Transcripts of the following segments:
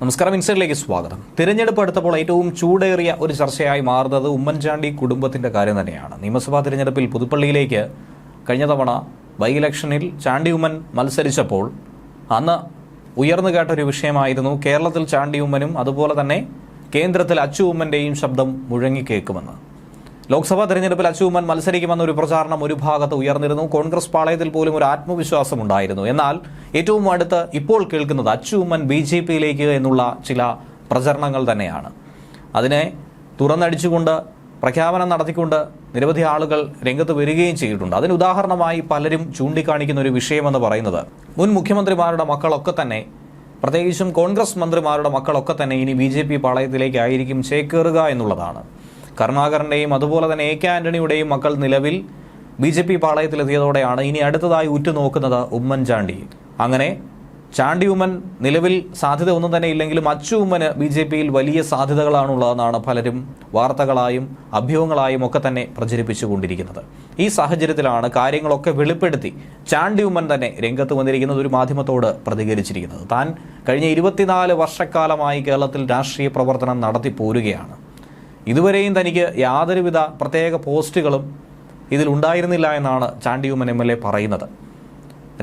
നമസ്കാരം ഇൻസൈഡിലേക്ക് സ്വാഗതം. തിരഞ്ഞെടുപ്പ് അടുത്തപ്പോൾ ഏറ്റവും ചൂടേറിയ ഒരു ചർച്ചയായി മാറുന്നത് ഉമ്മൻചാണ്ടി കുടുംബത്തിന്റെ കാര്യം തന്നെയാണ്. നിയമസഭാ തിരഞ്ഞെടുപ്പിൽ പുതുപ്പള്ളിയിലേക്ക് കഴിഞ്ഞ തവണ ബൈ ഇലക്ഷനിൽ ചാണ്ടി ഉമ്മൻ മത്സരിച്ചപ്പോൾ അന്ന് ഉയർന്നു കേട്ട ഒരു വിഷയമായിരുന്നു കേരളത്തിൽ ചാണ്ടി ഉമ്മനും അതുപോലെ തന്നെ കേന്ദ്രത്തിൽ അച്ചു ഉമ്മന്റെയും ശബ്ദം മുഴങ്ങിക്കേക്കുമെന്ന് ലോക്സഭാ തെരഞ്ഞെടുപ്പിൽ അച്ചുമ്മൻ മത്സരിക്കുമെന്ന ഒരു പ്രചാരണം ഒരു ഭാഗത്ത് ഉയർന്നിരുന്നു. കോൺഗ്രസ് പാളയത്തിൽ പോലും ഒരു ആത്മവിശ്വാസം ഉണ്ടായിരുന്നു. എന്നാൽ ഏറ്റവും അടുത്ത് ഇപ്പോൾ കേൾക്കുന്നത് അച്ചുമ്മൻ ബി ജെ പിയിലേക്ക് എന്നുള്ള ചില പ്രചരണങ്ങൾ തന്നെയാണ്. അതിനെ തുറന്നടിച്ചുകൊണ്ട് പ്രഖ്യാപനം നടത്തിക്കൊണ്ട് നിരവധി ആളുകൾ രംഗത്ത് വരികയും ചെയ്തിട്ടുണ്ട്. അതിന് ഉദാഹരണമായി പലരും ചൂണ്ടിക്കാണിക്കുന്ന ഒരു വിഷയമെന്ന് പറയുന്നത് മുൻ മുഖ്യമന്ത്രിമാരുടെ മക്കളൊക്കെ തന്നെ പ്രത്യേകിച്ചും കോൺഗ്രസ് മന്ത്രിമാരുടെ മക്കളൊക്കെ തന്നെ ഇനി ബി ജെ പി പാളയത്തിലേക്കായിരിക്കും ചേക്കേറുക എന്നുള്ളതാണ്. കരുണാകരന്റെയും അതുപോലെ തന്നെ എ കെ ആന്റണിയുടെയും മക്കൾ നിലവിൽ ബി ജെ പി പാളയത്തിലെത്തിയതോടെയാണ് ഇനി അടുത്തതായി ഉറ്റുനോക്കുന്നത് ഉമ്മൻചാണ്ടി. അങ്ങനെ ചാണ്ടി ഉമ്മൻ നിലവിൽ സാധ്യത ഒന്നും തന്നെ ഇല്ലെങ്കിലും അച്ചു ഉമ്മന് ബി ജെ പിയിൽ വലിയ സാധ്യതകളാണുള്ളതെന്നാണ് പലരും വാർത്തകളായും അഭ്യൂഹങ്ങളായും ഒക്കെ തന്നെ പ്രചരിപ്പിച്ചുകൊണ്ടിരിക്കുന്നത്. ഈ സാഹചര്യത്തിലാണ് കാര്യങ്ങളൊക്കെ വെളിപ്പെടുത്തി ചാണ്ടി ഉമ്മൻ തന്നെ രംഗത്ത് വന്നിരിക്കുന്നത് ഒരു മാധ്യമത്തോട് പ്രതികരിച്ചിരിക്കുന്നത്. താൻ കഴിഞ്ഞ ഇരുപത്തിനാല് വർഷക്കാലമായി കേരളത്തിൽ രാഷ്ട്രീയ പ്രവർത്തനം നടത്തി പോരുകയാണ് ഇതുവരെയും തനിക്ക് യാതൊരുവിധ പ്രത്യേക പോസ്റ്റുകളും ഇതിൽ ഉണ്ടായിരുന്നില്ല എന്നാണ് ചാണ്ടിയുമ്മൻ എം എൽ എ പറയുന്നത്.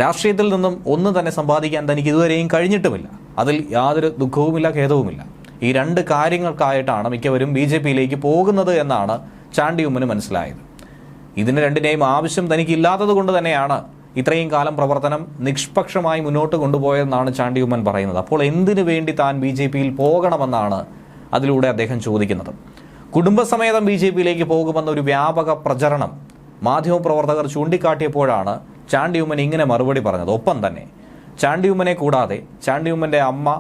രാഷ്ട്രീയത്തിൽ നിന്നും ഒന്നും തന്നെ സമ്പാദിക്കാൻ തനിക്ക് ഇതുവരെയും കഴിഞ്ഞിട്ടുമില്ല. അതിൽ യാതൊരു ദുഃഖവുമില്ല ഖേദവുമില്ല. ഈ രണ്ട് കാര്യങ്ങൾക്കായിട്ടാണ് മിക്കവരും ബി ജെ പിയിലേക്ക് പോകുന്നത് എന്നാണ് ചാണ്ടിയുമ്മന് മനസ്സിലായത്. ഇതിന് രണ്ടിനെയും ആവശ്യം തനിക്കില്ലാത്തത് കൊണ്ട് തന്നെയാണ് ഇത്രയും കാലം പ്രവർത്തനം നിഷ്പക്ഷമായി മുന്നോട്ട് കൊണ്ടുപോയതെന്നാണ് ചാണ്ടിയുമ്മൻ പറയുന്നത്. അപ്പോൾ എന്തിനു വേണ്ടി താൻ ബി ജെ പിയിൽ പോകണമെന്നാണ് അതിലൂടെ അദ്ദേഹം ചോദിക്കുന്നത്. കുടുംബസമേതം ബി ജെ പിയിലേക്ക് പോകുമെന്ന ഒരു വ്യാപക പ്രചരണം മാധ്യമപ്രവർത്തകർ ചൂണ്ടിക്കാട്ടിയപ്പോഴാണ് ചാണ്ടിയുമ്മൻ ഇങ്ങനെ മറുപടി പറഞ്ഞത്. ഒപ്പം തന്നെ ചാണ്ടിയുമ്മനെ കൂടാതെ ചാണ്ടിയുമ്മന്റെ അമ്മ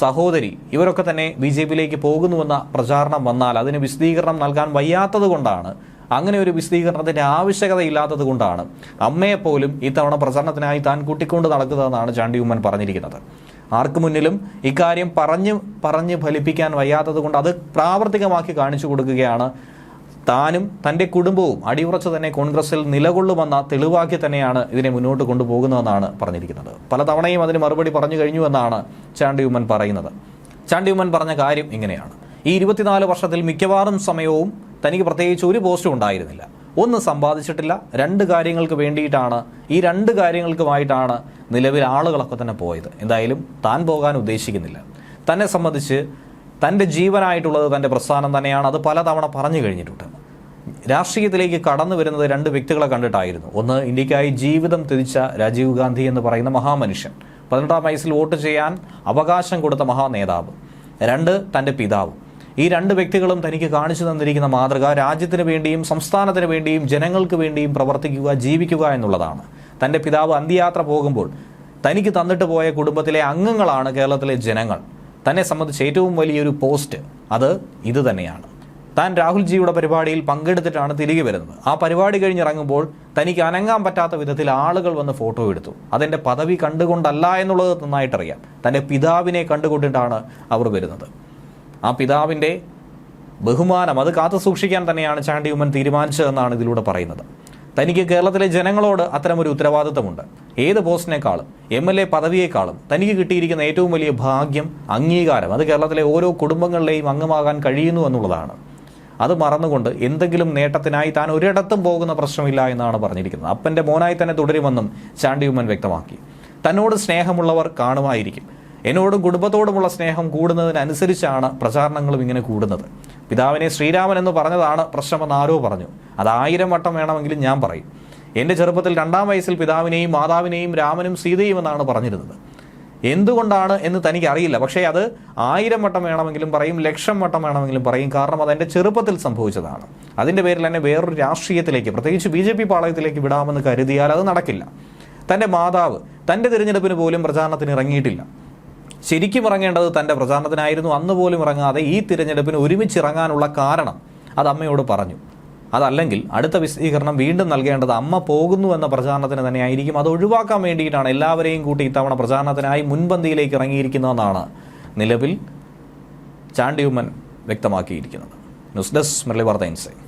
സഹോദരി ഇവരൊക്കെ തന്നെ ബി ജെ പിയിലേക്ക് പോകുന്നുവെന്ന പ്രചാരണം വന്നാൽ അതിന് വിശദീകരണം നൽകാൻ വയ്യാത്തത് കൊണ്ടാണ്. അങ്ങനെ ഒരു വിശദീകരണത്തിന്റെ ആവശ്യകതയില്ലാത്തത് കൊണ്ടാണ് അമ്മയെപ്പോലും ഇത്തവണ പ്രചരണത്തിനായി താൻ കൂട്ടിക്കൊണ്ട് നടക്കുന്നതെന്നാണ് ചാണ്ടിയുമ്മൻ പറഞ്ഞിരിക്കുന്നത്. ആർക്കു മുന്നിലും ഇക്കാര്യം പറഞ്ഞ് പറഞ്ഞ് ഫലിപ്പിക്കാൻ വയ്യാത്തത് കൊണ്ട് അത് പ്രാവർത്തികമാക്കി കാണിച്ചു കൊടുക്കുകയാണ്. താനും തന്റെ കുടുംബവും അടിയുറച്ച് തന്നെ കോൺഗ്രസിൽ നിലകൊള്ളുമെന്ന തെളിവാക്കി തന്നെയാണ് ഇതിനെ മുന്നോട്ട് കൊണ്ടുപോകുന്നതെന്നാണ് പറഞ്ഞിരിക്കുന്നത്. പലതവണയും അതിന് മറുപടി പറഞ്ഞു കഴിഞ്ഞുവെന്നാണ് ചാണ്ടിയുമ്മൻ പറയുന്നത്. ചാണ്ടിയുമ്മൻ പറഞ്ഞ കാര്യം ഇങ്ങനെയാണ്. ഈ ഇരുപത്തിനാല് വർഷത്തിൽ മിക്കവാറും സമയവും തനിക്ക് പ്രത്യേകിച്ച് ഒരു പോസ്റ്റും ഉണ്ടായിരുന്നില്ല. ഒന്ന് സമ്പാദിച്ചിട്ടില്ല. രണ്ട് കാര്യങ്ങൾക്ക് വേണ്ടിയിട്ടാണ് ഈ രണ്ട് കാര്യങ്ങൾക്കുമായിട്ടാണ് നിലവിൽ ആളുകളൊക്കെ തന്നെ പോയത്. എന്തായാലും താൻ പോകാൻ ഉദ്ദേശിക്കുന്നില്ല. തന്നെ സംബന്ധിച്ച് തന്റെ ജീവനായിട്ടുള്ളത് തന്റെ പ്രസ്ഥാനം തന്നെയാണ്. അത് പലതവണ പറഞ്ഞു കഴിഞ്ഞിട്ടുണ്ട്. രാഷ്ട്രീയത്തിലേക്ക് കടന്നു വരുന്നത് രണ്ട് വ്യക്തികളെ കണ്ടിട്ടായിരുന്നു. ഒന്ന് ഇന്ത്യക്കായി ജീവിതം തിരിച്ച രാജീവ് ഗാന്ധി എന്ന് പറയുന്ന മഹാമനുഷ്യൻ. പതിനെട്ടാം വയസ്സിൽ വോട്ട് ചെയ്യാൻ അവകാശം കൊടുത്ത മഹാനേതാവ്. രണ്ട് തന്റെ പിതാവ്. ഈ രണ്ട് വ്യക്തികളും തനിക്ക് കാണിച്ചു തന്നിരിക്കുന്ന മാതൃക രാജ്യത്തിന് വേണ്ടിയും സംസ്ഥാനത്തിന് വേണ്ടിയും ജനങ്ങൾക്ക് വേണ്ടിയും പ്രവർത്തിക്കുക ജീവിക്കുക എന്നുള്ളതാണ്. തന്റെ പിതാവ് അന്ത്യയാത്ര പോകുമ്പോൾ തനിക്ക് തന്നിട്ട് പോയ കുടുംബത്തിലെ അംഗങ്ങളാണ് കേരളത്തിലെ ജനങ്ങൾ. തന്നെ സംബന്ധിച്ച് ഏറ്റവും വലിയൊരു പോസ്റ്റ് അത് ഇത് തന്നെയാണ്. താൻ രാഹുൽജിയുടെ പരിപാടിയിൽ പങ്കെടുത്തിട്ടാണ് തിരികെ വരുന്നത്. ആ പരിപാടി കഴിഞ്ഞിറങ്ങുമ്പോൾ തനിക്ക് അനങ്ങാൻ പറ്റാത്ത വിധത്തിൽ ആളുകൾ വന്ന് ഫോട്ടോ എടുത്തു. അതെന്റെ പദവി കണ്ടുകൊണ്ടല്ല എന്നുള്ളത് നന്നായിട്ടറിയാം. തന്റെ പിതാവിനെ കണ്ടുകൊണ്ടിട്ടാണ് അവർ വരുന്നത്. ആ പിതാവിന്റെ ബഹുമാനം അത് കാത്തു സൂക്ഷിക്കാൻ തന്നെയാണ് ചാണ്ടി ഉമ്മൻ തീരുമാനിച്ചതെന്നാണ് ഇതിലൂടെ പറയുന്നത്. തനിക്ക് കേരളത്തിലെ ജനങ്ങളോട് അത്തരമൊരു ഉത്തരവാദിത്തമുണ്ട്. ഏത് പോസ്റ്റിനേക്കാളും എം എൽ എ പദവിയേക്കാളും തനിക്ക് കിട്ടിയിരിക്കുന്ന ഏറ്റവും വലിയ ഭാഗ്യം അംഗീകാരം അത് കേരളത്തിലെ ഓരോ കുടുംബങ്ങളിലെയും അംഗമാകാൻ കഴിയുന്നു എന്നുള്ളതാണ്. അത് മറന്നുകൊണ്ട് എന്തെങ്കിലും നേട്ടത്തിനായി താൻ ഒരിടത്തും പോകുന്ന പ്രശ്നമില്ല എന്നാണ് പറഞ്ഞിരിക്കുന്നത്. അപ്പന്റെ മോനായി തന്നെ തുടരുമെന്നും ചാണ്ടിയുമ്മൻ വ്യക്തമാക്കി. തന്നോട് സ്നേഹമുള്ളവർ കാണുമായിരിക്കും. എന്നോടും കുടുംബത്തോടുമുള്ള സ്നേഹം കൂടുന്നതിനനുസരിച്ചാണ് പ്രചാരണങ്ങളും ഇങ്ങനെ കൂടുന്നത്. പിതാവിനെ ശ്രീരാമൻ എന്ന് പറഞ്ഞതാണ് പ്രശ്നമെന്ന് ആരോ പറഞ്ഞു. അത് ആയിരം വട്ടം വേണമെങ്കിലും ഞാൻ പറയും. എന്റെ ചെറുപ്പത്തിൽ രണ്ടാം വയസ്സിൽ പിതാവിനെയും മാതാവിനെയും രാമനും സീതയും എന്നാണ് പറഞ്ഞിരുന്നത്. എന്തുകൊണ്ടാണ് എന്ന് തനിക്ക് അറിയില്ല പക്ഷേ അത് ആയിരം വട്ടം വേണമെങ്കിലും പറയും ലക്ഷം വട്ടം വേണമെങ്കിലും പറയും. കാരണം അത് എന്റെ ചെറുപ്പത്തിൽ സംഭവിച്ചതാണ്. അതിന്റെ പേരിൽ തന്നെ വേറൊരു രാഷ്ട്രീയത്തിലേക്ക് പ്രത്യേകിച്ച് ബി ജെ പി പാളയത്തിലേക്ക് വിടാമെന്ന് കരുതിയാൽ അത് നടക്കില്ല. തന്റെ മാതാവ് തന്റെ തിരഞ്ഞെടുപ്പിന് പോലും പ്രചാരണത്തിന് ഇറങ്ങിയിട്ടില്ല. ശരിക്കും ഇറങ്ങേണ്ടത് തന്റെ പ്രചാരണത്തിനായിരുന്നു. അന്ന് പോലും ഇറങ്ങാതെ ഈ തിരഞ്ഞെടുപ്പിന് ഒരുമിച്ച് ഇറങ്ങാനുള്ള കാരണം അത് അമ്മയോട് പറഞ്ഞു. അതല്ലെങ്കിൽ അടുത്ത വിശദീകരണം വീണ്ടും നൽകേണ്ടത് അമ്മ പോകുന്നു എന്ന പ്രചാരണത്തിന് തന്നെയായിരിക്കും. അത് ഒഴിവാക്കാൻ വേണ്ടിയിട്ടാണ് എല്ലാവരെയും കൂട്ടി ഇത്തവണ പ്രചാരണത്തിനായി മുൻപന്തിയിലേക്ക് ഇറങ്ങിയിരിക്കുന്നതെന്നാണ് നിലവിൽ ചാണ്ടിയുമ്മൻ വ്യക്തമാക്കിയിരിക്കുന്നത്. ന്യൂസ് ഡെസ്ക് മുരളി വാർത്ത ഇൻസൈറ്റ്